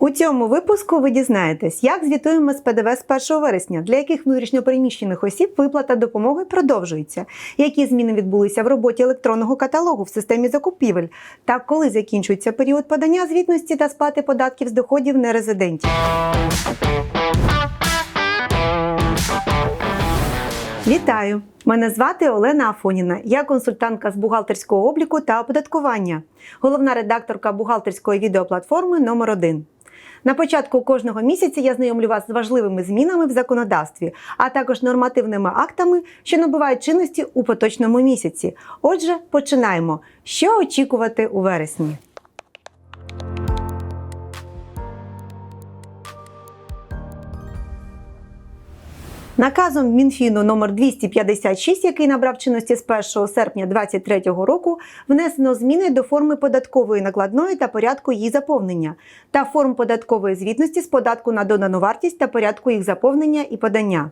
У цьому випуску ви дізнаєтесь, як звітуємо з ПДВ з 1 вересня, для яких внутрішньопереміщених осіб виплата допомоги продовжується, які зміни відбулися в роботі електронного каталогу в системі закупівель, та коли закінчується період подання звітності та сплати податків з доходів нерезидентів. Вітаю! Мене звати Олена Афоніна. Я консультантка з бухгалтерського обліку та оподаткування, головна редакторка бухгалтерської відеоплатформи номер 1 На початку кожного місяця я знайомлю вас з важливими змінами в законодавстві, а також нормативними актами, що набувають чинності у поточному місяці. Отже, починаємо. Що очікувати у вересні? Наказом Мінфіну номер 256, який набрав чинності з 1 серпня 2023 року, внесено зміни до форми податкової накладної та порядку її заповнення, та форм податкової звітності з податку на додану вартість та порядку їх заповнення і подання.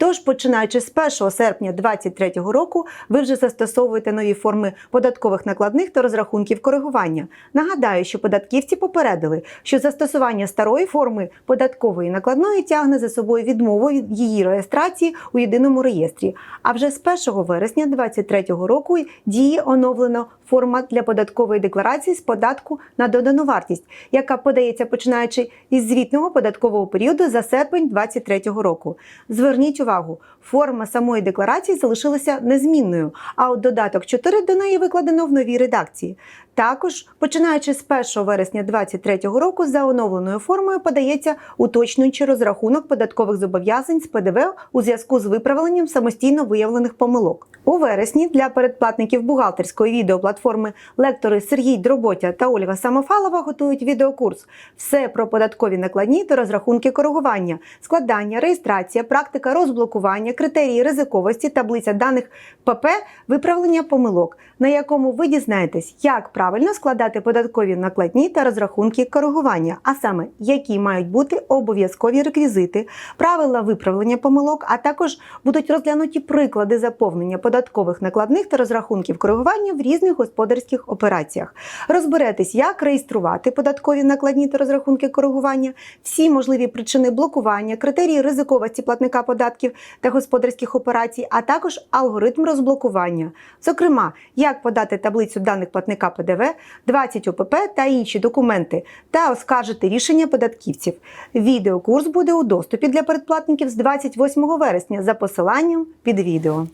Тож, починаючи з 1 серпня 2023 року, ви вже застосовуєте нові форми податкових накладних та розрахунків коригування. Нагадаю, що податківці попередили, що застосування старої форми податкової накладної тягне за собою відмову від її реєстрації у єдиному реєстрі. А вже з 1 вересня 2023 року діє оновлена форма для податкової декларації з податку на додану вартість, яка подається починаючи із звітного податкового періоду за серпень 2023 року. Зверніть увагу, форма самої декларації залишилася незмінною, а от додаток 4 до неї викладено в новій редакції. Також, починаючи з 1 вересня 2023 року, за оновленою формою подається уточнюючий розрахунок податкових зобов'язань з ПДВ у зв'язку з виправленням самостійно виявлених помилок. У вересні для передплатників бухгалтерської відеоплатформи лектори Сергій Дроботя та Ольга Самофалова готують відеокурс Все про податкові накладні та розрахунки коригування, складання, реєстрація, практика розблокування, критерії ризиковості, таблиця даних ПП, виправлення помилок, на якому ви дізнаєтесь, як правильно складати податкові накладні та розрахунки коригування, а саме які мають бути обов'язкові реквізити, правила виправлення помилок, а також будуть розглянуті приклади заповнення податкових накладних та розрахунків коригування в різних господарських операціях. Розберетесь, як реєструвати податкові накладні та розрахунки коригування, всі можливі причини блокування, критерії ризиковості платника податків та господарських операцій, а також алгоритм розблокування. Зокрема, як подати таблицю даних платника ПДВ, 20 ОПП та інші документи, та оскаржити рішення податківців. Відеокурс буде у доступі для передплатників з 28 вересня за посиланням під відео.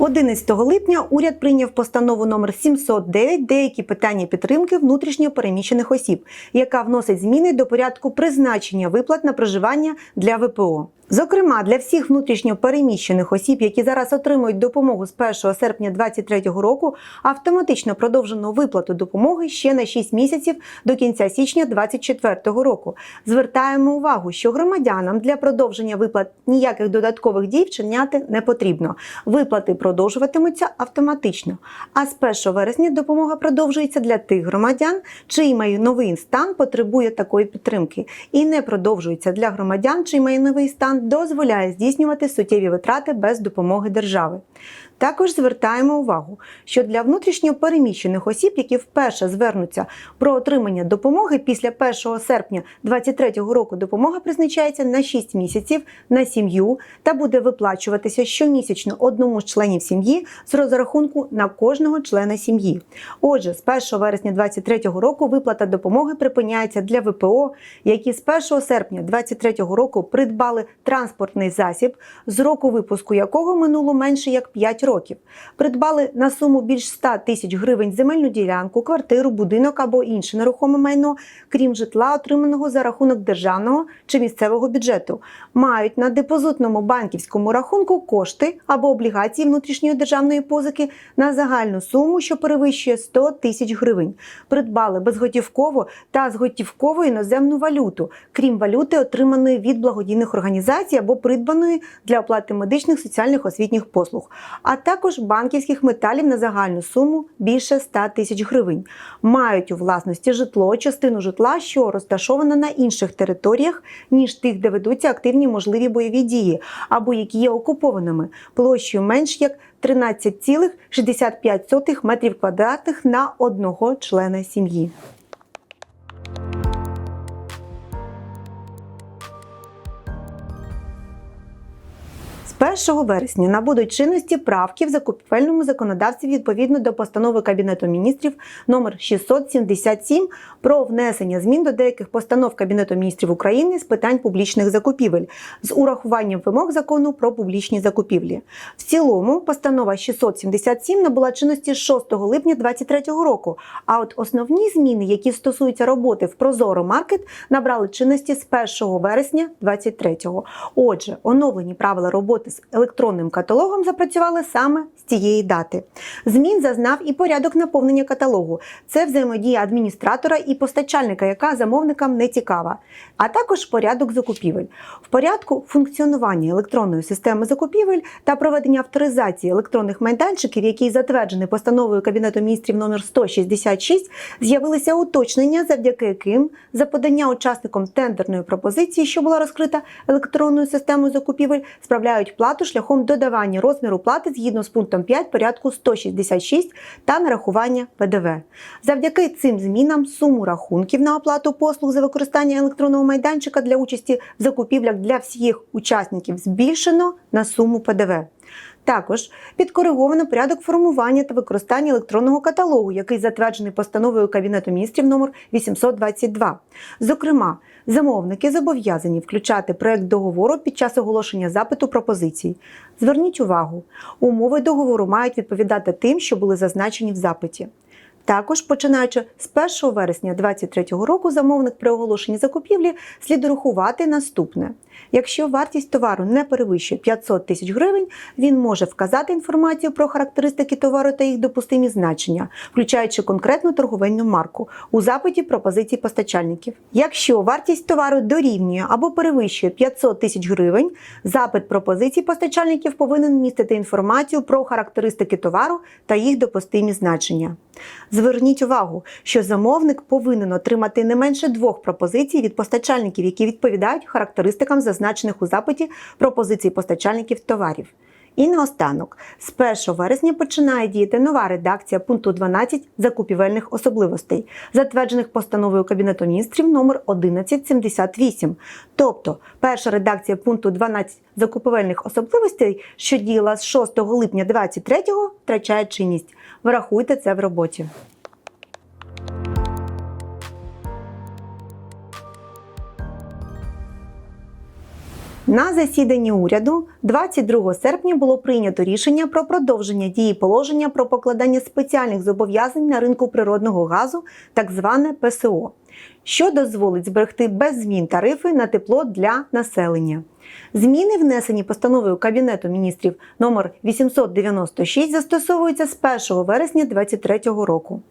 11 липня уряд прийняв постанову номер 709 деякі питання підтримки внутрішньо переміщених осіб, яка вносить зміни до порядку призначення виплат на проживання для ВПО. Зокрема, для всіх внутрішньо переміщених осіб, які зараз отримують допомогу з 1 серпня 2023 року, автоматично продовжено виплату допомоги ще на 6 місяців до кінця січня 2024 року. Звертаємо увагу, що громадянам для продовження виплат ніяких додаткових дій вчиняти не потрібно. Виплати продовжуватимуться автоматично. А з 1 вересня допомога продовжується для тих громадян, чий майновий стан потребує такої підтримки, і не продовжується для громадян, чий майновий стан дозволяє здійснювати суттєві витрати без допомоги держави. Також звертаємо увагу, що для внутрішньо переміщених осіб, які вперше звернуться про отримання допомоги після 1 серпня 2023 року, допомога призначається на 6 місяців на сім'ю та буде виплачуватися щомісячно одному з членів сім'ї з розрахунку на кожного члена сім'ї. Отже, з 1 вересня 2023 року виплата допомоги припиняється для ВПО, які з 1 серпня 2023 року придбали транспортний засіб, з року випуску якого минуло менше як 5 років. Придбали на суму більш 100 тисяч гривень земельну ділянку, квартиру, будинок або інше нерухоме майно, крім житла, отриманого за рахунок державного чи місцевого бюджету, мають на депозитному банківському рахунку кошти або облігації внутрішньої державної позики на загальну суму, що перевищує 100 тисяч гривень. Придбали безготівково та зготівково іноземну валюту, крім валюти, отриманої від благодійних організацій або придбаної для оплати медичних, соціальних освітніх послуг, а також банківських металів на загальну суму більше 100 тисяч гривень. Мають у власності житло, частину житла, що розташована на інших територіях, ніж тих, де ведуться активні можливі бойові дії, або які є окупованими, площею менш як 13,65 метрів квадратних на одного члена сім'ї. З 1 вересня набудуть чинності правки в закупівельному законодавстві відповідно до постанови Кабінету міністрів номер 677 про внесення змін до деяких постанов Кабінету міністрів України з питань публічних закупівель з урахуванням вимог закону про публічні закупівлі. В цілому постанова 677 набула чинності 6 липня 2023 року. А от основні зміни, які стосуються роботи в Прозоро Маркет, набрали чинності з 1 вересня 2023. Отже, оновлені правила роботи з електронним каталогом запрацювали саме з цієї дати. Змін зазнав і порядок наповнення каталогу. Це взаємодія адміністратора і постачальника, яка замовникам не цікава, а також порядок закупівель. В порядку функціонування електронної системи закупівель та проведення авторизації електронних майданчиків, який затверджений постановою Кабінету міністрів номер 166, з'явилися уточнення, завдяки яким за подання учасником тендерної пропозиції, що була розкрита електронною системою закупівель, справляють плату шляхом додавання розміру плати згідно з пунктом 5 порядку 166 та нарахування ПДВ. Завдяки цим змінам суму рахунків на оплату послуг за використання електронного майданчика для участі в закупівлях для всіх учасників збільшено на суму ПДВ. Також підкориговано порядок формування та використання електронного каталогу, який затверджений постановою Кабінету міністрів номер 822. Зокрема, замовники зобов'язані включати проект договору під час оголошення запиту пропозицій. Зверніть увагу, умови договору мають відповідати тим, що були зазначені в запиті. Також, починаючи з 1 вересня 2023 року, замовник при оголошенні закупівлі слід рахувати наступне: якщо вартість товару не перевищує 500 тисяч гривень, він може вказати інформацію про характеристики товару та їх допустимі значення, включаючи конкретну торговельну марку у запиті пропозицій постачальників. Якщо вартість товару дорівнює або перевищує 500 тисяч гривень, запит пропозицій постачальників повинен містити інформацію про характеристики товару та їх допустимі значення. Зверніть увагу, що замовник повинен отримати не менше двох пропозицій від постачальників, які відповідають характеристикам зазначених у запиті пропозицій постачальників товарів. І наостанок, з 1 вересня починає діяти нова редакція пункту 12 закупівельних особливостей, затверджених постановою Кабінету міністрів номер 1178. Тобто, перша редакція пункту 12 закупівельних особливостей, що діяла з 6 липня 2023, втрачає чинність. Врахуйте це в роботі. На засіданні уряду 22 серпня було прийнято рішення про продовження дії положення про покладання спеціальних зобов'язань на ринку природного газу, так зване ПСО, що дозволить зберегти без змін тарифи на тепло для населення. Зміни, внесені постановою Кабінету міністрів номер 896, застосовуються з 1 вересня 2023 року.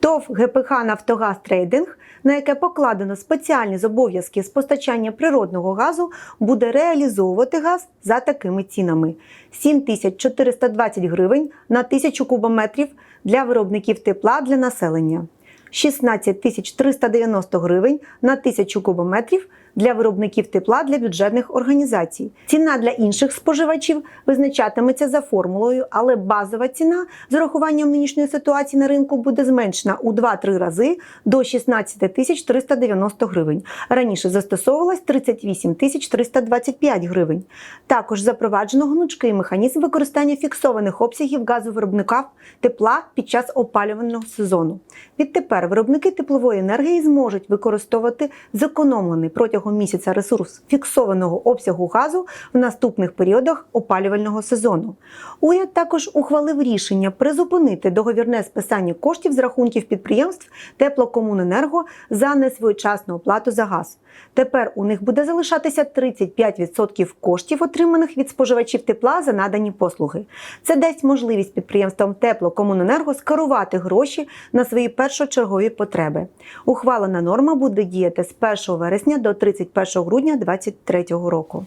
ТОВ ГПХ Нафтогаз Трейдинг, на яке покладено спеціальні зобов'язки з постачання природного газу, буде реалізовувати газ за такими цінами: 7420 гривень на 1000 кубометрів для виробників тепла для населення, 16 390 гривень на 1000 кубометрів для виробників тепла для бюджетних організацій. Ціна для інших споживачів визначатиметься за формулою, але базова ціна з урахуванням нинішньої ситуації на ринку буде зменшена у 2-3 рази до 16 тисяч 390 гривень. Раніше застосовувалась 38 тисяч 325 гривень. Також запроваджено гнучкий механізм використання фіксованих обсягів газовиробника тепла під час опалювального сезону. Відтепер виробники теплової енергії зможуть використовувати зекономлений протягом місяця ресурс фіксованого обсягу газу в наступних періодах опалювального сезону. Уряд також ухвалив рішення призупинити договірне списання коштів з рахунків підприємств теплокомуненерго за несвоєчасну оплату за газ. Тепер у них буде залишатися 35% коштів, отриманих від споживачів тепла за надані послуги. Це дасть можливість підприємствам теплокомуненерго скерувати гроші на свої першочергові потреби. Ухвалена норма буде діяти з 1 вересня до 31 грудня 2023 року.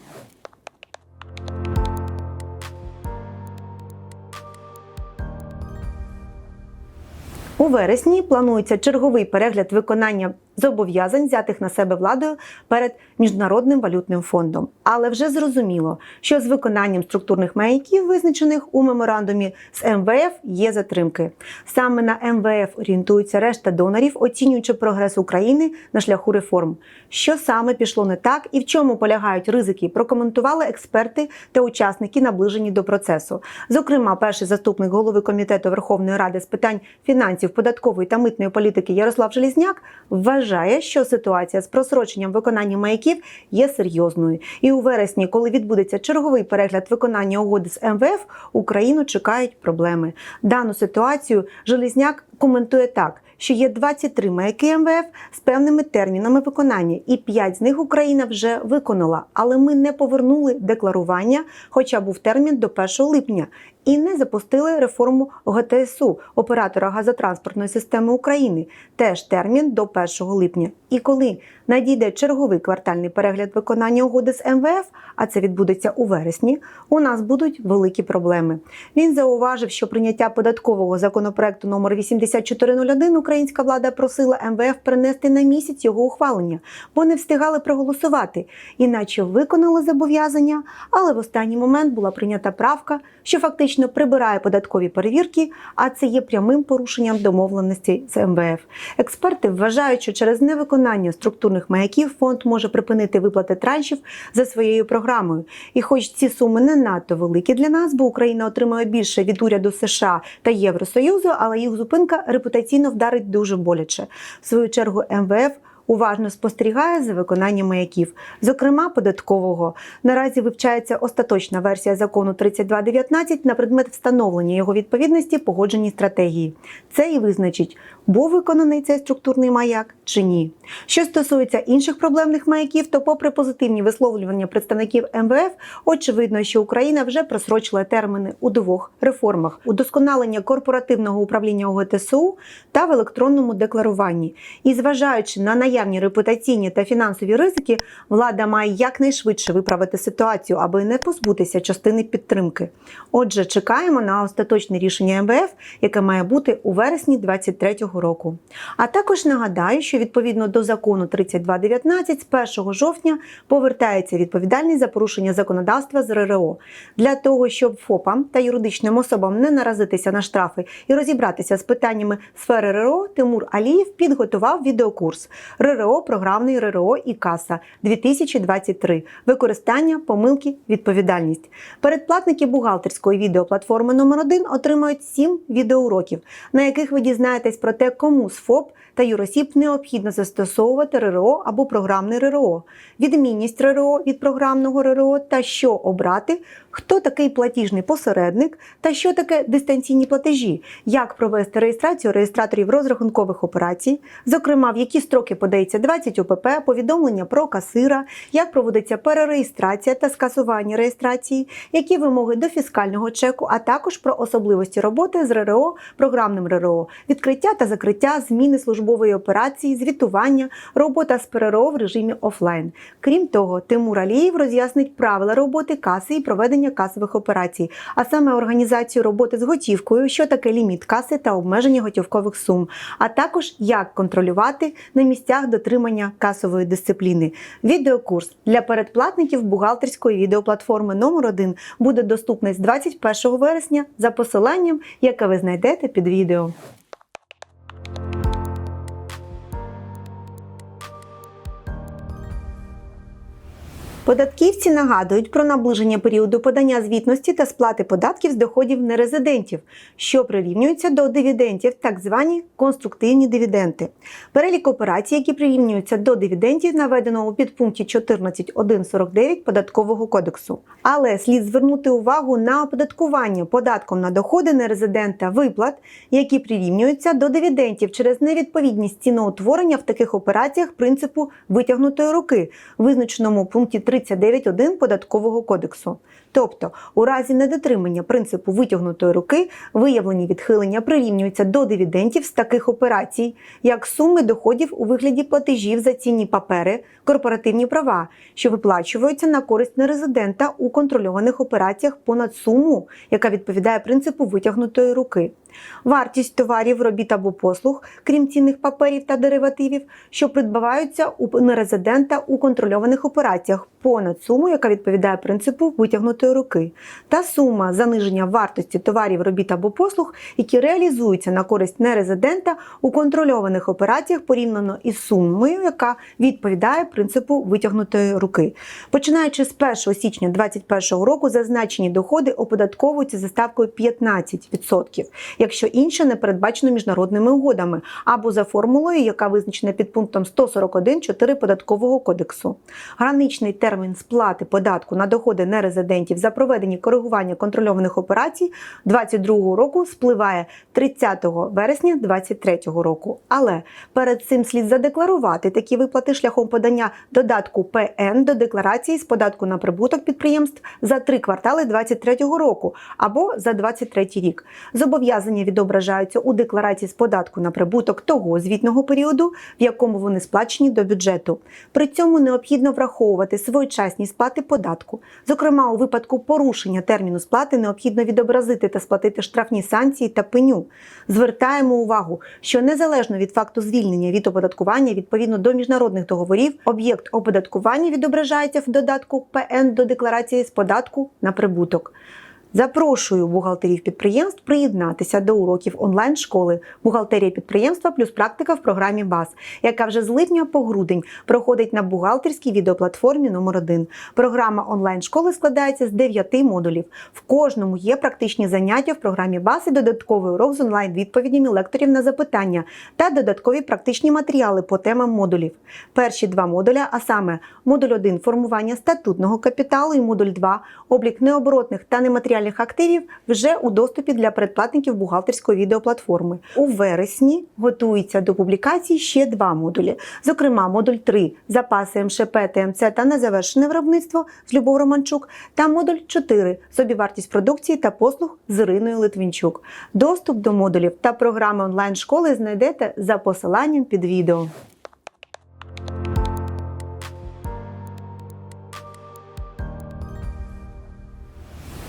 У вересні планується черговий перегляд виконання зобов'язань, взятих на себе владою перед міжнародним валютним фондом. Але вже зрозуміло, що з виконанням структурних маяків, визначених у меморандумі з МВФ, є затримки. Саме на МВФ орієнтується решта донорів, оцінюючи прогрес України на шляху реформ. Що саме пішло не так і в чому полягають ризики, прокоментували експерти та учасники, наближені до процесу. Зокрема, перший заступник голови комітету Верховної Ради з питань фінансів, податкової та митної політики Ярослав Желізняк вважає, що ситуація з просроченням виконання маяків є серйозною. І у вересні, коли відбудеться черговий перегляд виконання угоди з МВФ, Україну чекають проблеми. Дану ситуацію Желізняк коментує так. Що є 23 маяки МВФ з певними термінами виконання, і 5 з них Україна вже виконала. Але ми не повернули декларування, хоча був термін до 1 липня, і не запустили реформу ГТСУ оператора газотранспортної системи України. Теж термін до 1 липня. І коли надійде черговий квартальний перегляд виконання угоди з МВФ, а це відбудеться у вересні, у нас будуть великі проблеми. Він зауважив, що прийняття податкового законопроекту номер 8401 українська влада просила МВФ принести на місяць його ухвалення, бо не встигали проголосувати, іначе виконали зобов'язання, але в останній момент була прийнята правка, що фактично прибирає податкові перевірки, а це є прямим порушенням домовленостей з МВФ. Експерти вважають, що через невиконання структурних маяків фонд може припинити виплати траншів за своєю програмою. І хоч ці суми не надто великі для нас, бо Україна отримує більше від уряду США та Євросоюзу, але їх зупинка репутаційно вдарить дуже боляче. В свою чергу МВФ. Уважно спостерігає за виконанням маяків, зокрема податкового. Наразі вивчається остаточна версія закону 3219 на предмет встановлення його відповідності погодженій стратегії. Це і визначить, був виконаний цей структурний маяк чи ні. Що стосується інших проблемних маяків, то, попри позитивні висловлювання представників МВФ, очевидно, що Україна вже просрочила терміни у двох реформах: удосконалення корпоративного управління ОГТСУ та в електронному декларуванні. І зважаючи на наявні репутаційні та фінансові ризики, влада має якнайшвидше виправити ситуацію, аби не позбутися частини підтримки. Отже, чекаємо на остаточне рішення МВФ, яке має бути у вересні 2023 року. А також нагадаю, що відповідно до закону 3219 з 1 жовтня повертається відповідальність за порушення законодавства з РРО для того, щоб ФОПам та юридичним особам не наразитися на штрафи і розібратися з питаннями сфери РРО. Тимур Алієв підготував відеокурс РРО, програмний РРО і каса 2023. Використання, помилки, відповідальність. Передплатники бухгалтерської відеоплатформи номер 1 отримають 7 відеоуроків, на яких ви дізнаєтесь про те, кому з ФОП та юросіб необхідно застосовувати РРО або програмний РРО, відмінність РРО від програмного РРО та що обрати, хто такий платіжний посередник та що таке дистанційні платежі, як провести реєстрацію реєстраторів розрахункових операцій, зокрема в які строки подається 20 ОПП, повідомлення про касира, як проводиться перереєстрація та скасування реєстрації, які вимоги до фіскального чеку, а також про особливості роботи з РРО, програмним РРО, відкриття та закриття, зміни службової операції, звітування, робота з ПРРО в режимі офлайн. Крім того, Тимур Алієв роз'яснить правила роботи каси і проведення касових операцій, а саме організацію роботи з готівкою, що таке ліміт каси та обмеження готівкових сум, а також як контролювати на місцях дотримання касової дисципліни. Відеокурс для передплатників бухгалтерської відеоплатформи номер 1 буде доступний з 21 вересня за посиланням, яке ви знайдете під відео. Податківці нагадують про наближення періоду подання звітності та сплати податків з доходів нерезидентів, що прирівнюються до дивідендів, так звані конструктивні дивіденти. Перелік операцій, які прирівнюються до дивідендів, наведено у підпункті 14.149 податкового кодексу. Але слід звернути увагу на оподаткування податком на доходи нерезидента виплат, які прирівнюються до дивідендів через невідповідність ціноутворення в таких операціях принципу витягнутої руки, визначеному у пункті 39.1 податкового кодексу. Тобто, у разі недотримання принципу витягнутої руки виявлені відхилення прирівнюються до дивідендів з таких операцій, як суми доходів у вигляді платежів за цінні папери, корпоративні права, що виплачуються на користь нерезидента у контрольованих операціях понад суму, яка відповідає принципу витягнутої руки. Вартість товарів, робіт або послуг, крім цінних паперів та деривативів, що придбаваються у нерезидента у контрольованих операціях понад суму, яка відповідає принципу витягнутої руки, та сума заниження вартості товарів, робіт або послуг, які реалізуються на користь нерезидента у контрольованих операціях порівняно із сумою, яка відповідає принципу витягнутої руки. Починаючи з 1 січня 2021 року, зазначені доходи оподатковуються за ставкою 15%, якщо інше не передбачено міжнародними угодами, або за формулою, яка визначена під пунктом 141.4 податкового кодексу. Граничний термін сплати податку на доходи нерезидентів за проведені коригування контрольованих операцій 2022 року спливає 30 вересня 2023 року. Але перед цим слід задекларувати такі виплати шляхом подання додатку ПН до декларації з податку на прибуток підприємств за три квартали 2023 року або за 2023 рік. Зобов'язання відображаються у декларації з податку на прибуток того звітного періоду, в якому вони сплачені до бюджету. При цьому необхідно враховувати своєчасні сплати податку. Зокрема, у випадку порушення терміну сплати необхідно відобразити та сплатити штрафні санкції та пеню. Звертаємо увагу, що незалежно від факту звільнення від оподаткування відповідно до міжнародних договорів, об'єкт оподаткування відображається в додатку ПН до декларації з податку на прибуток. Запрошую бухгалтерів підприємств приєднатися до уроків онлайн-школи Бухгалтерія підприємства плюс практика в програмі БАС, яка вже з липня по грудень проходить на бухгалтерській відеоплатформі номер 1 Програма онлайн-школи складається з 9 модулів. В кожному є практичні заняття в програмі БАС і додатковий урок з онлайн-відповідями лекторів на запитання та додаткові практичні матеріали по темам модулів. Перші два модуля, а саме модуль 1 формування статутного капіталу і модуль 2 облік необоротних та нематеріальних активів вже у доступі для передплатників бухгалтерської відеоплатформи. У вересні готується до публікації ще два модулі. Зокрема, модуль 3 запаси МШП, ТМЦ та незавершене виробництво з Любов Романчук та модуль 4 собівартість продукції та послуг з Іриною Литвинчук. Доступ до модулів та програми онлайн-школи знайдете за посиланням під відео. –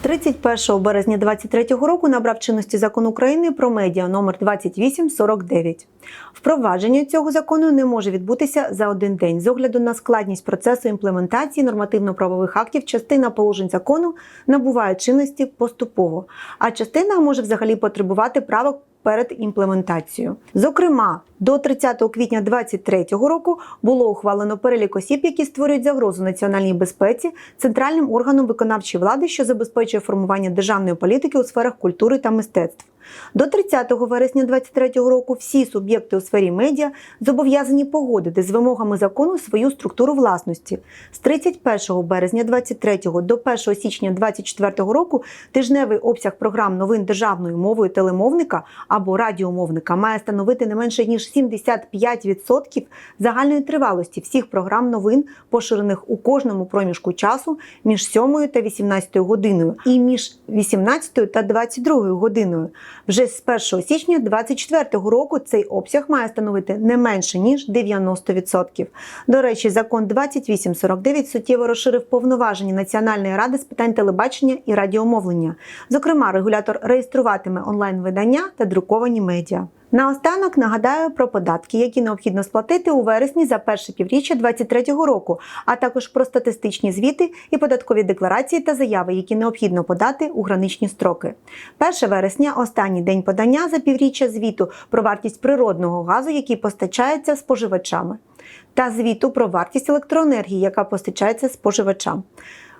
31 березня 2023 року набрав чинності закон України про медіа номер 2849. Впровадження цього закону не може відбутися за один день з огляду на складність процесу імплементації нормативно-правових актів. Частина положень закону набуває чинності поступово, а частина може взагалі потребувати правок перед імплементацією. Зокрема, до 30 квітня 2023 року було ухвалено перелік осіб, які створюють загрозу національній безпеці центральним органом виконавчої влади, що забезпечує формування державної політики у сферах культури та мистецтв. До 30 вересня 2023 року всі суб'єкти у сфері медіа зобов'язані погодити з вимогами закону свою структуру власності. З 31 березня 2023 до 1 січня 2024 року тижневий обсяг програм новин державною мовою телемовника або радіомовника має становити не менше ніж 75% загальної тривалості всіх програм новин, поширених у кожному проміжку часу між 7 та 18 годиною і між 18 та 22 годиною. Вже з 1 січня 2024 року цей обсяг має становити не менше ніж 90%. До речі, закон 2849 суттєво розширив повноваження Національної ради з питань телебачення і радіомовлення. Зокрема, регулятор реєструватиме онлайн-видання та друковані медіа. Наостанок нагадаю про податки, які необхідно сплатити у вересні за перше півріччя 2023 року, а також про статистичні звіти і податкові декларації та заяви, які необхідно подати у граничні строки. 1 вересня останній день подання за півріччя звіту про вартість природного газу, який постачається споживачами, та звіту про вартість електроенергії, яка постачається споживачам.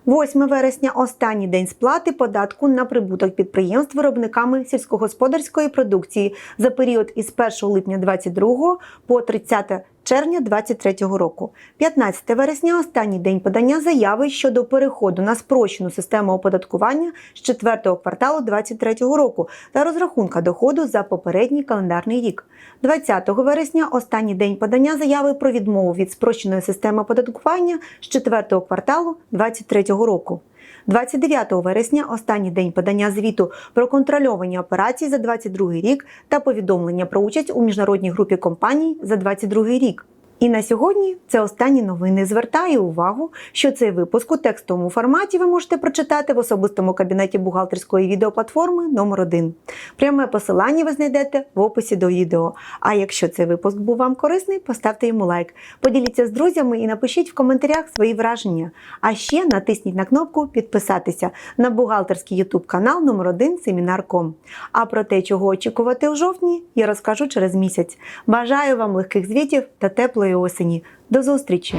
8 вересня останній день сплати податку на прибуток підприємств виробниками сільськогосподарської продукції. За період із 1 липня 2022 по 30 червня 2023 року. 15 вересня останній день подання заяви щодо переходу на спрощену систему оподаткування з 4 кварталу 2023 року та розрахунка доходу за попередній календарний рік. 20 вересня останній день подання заяви про відмову від спрощеної системи оподаткування з 4 кварталу 2023 року. 29 вересня останній день подання звіту про контрольовані операції за 2022 рік та повідомлення про участь у міжнародній групі компаній за 2022 рік. І на сьогодні це останні новини. Звертаю увагу, що цей випуск у текстовому форматі ви можете прочитати в особистому кабінеті бухгалтерської відеоплатформи номер 1 Пряме посилання ви знайдете в описі до відео. А якщо цей випуск був вам корисний, поставте йому лайк, поділіться з друзями і напишіть в коментарях свої враження. А ще натисніть на кнопку підписатися на бухгалтерський YouTube канал номер 1 Семінар.ком. А про те, чого очікувати у жовтні, я розкажу через місяць. Бажаю вам легких звітів та теплої осені. До зустрічі!